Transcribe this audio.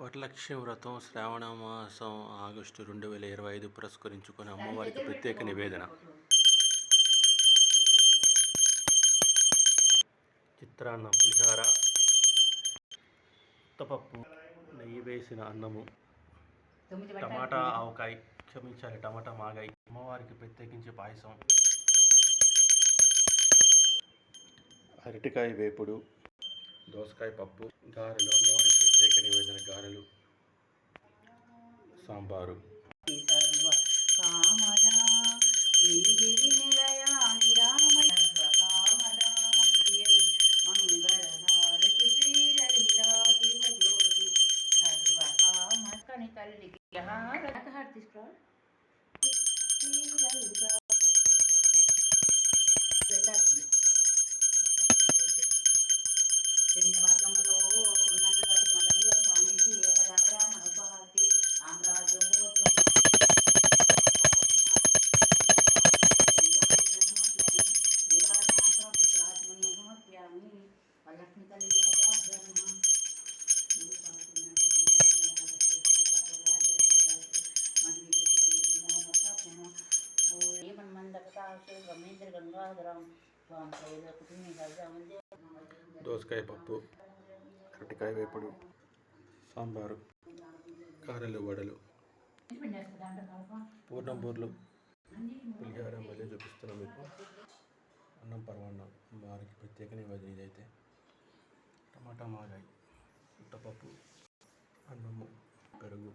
వరలక్ష్మి వ్రతం శ్రావణ మాసం ఆగస్టు రెండు వేల ఇరవై ఐదు పురస్కరించుకొని అమ్మవారికి ప్రత్యేక నివేదన. చిత్రాన్నం పులిహార ఉత్తపప్పు నెయ్యి వేసిన అన్నము టమాటా ఆవకాయ క్షమించాలి టమాటా మాగాయి అమ్మవారికి ప్రత్యేకించి పాయసం. అరటికాయ వేపుడు దోసకాయ పప్పు గారెలు అమ్మవారికి ప్రత్యేక నివేదన గారెలు. సాంబారు. సర్వ మార్గంలో శ్రీగిరి దోసకాయ పప్పు అరటికాయ వేపుడు సాంబారు కారలు వడలు పూర్ణం బూర్లు పులిహార మళ్ళీ చూపిస్తున్నాం మీకు. అన్నం పరమాన్నం. వారికి ప్రత్యేక నివేదన ఇదైతే. Utamanya, kita mampu menemukan baju.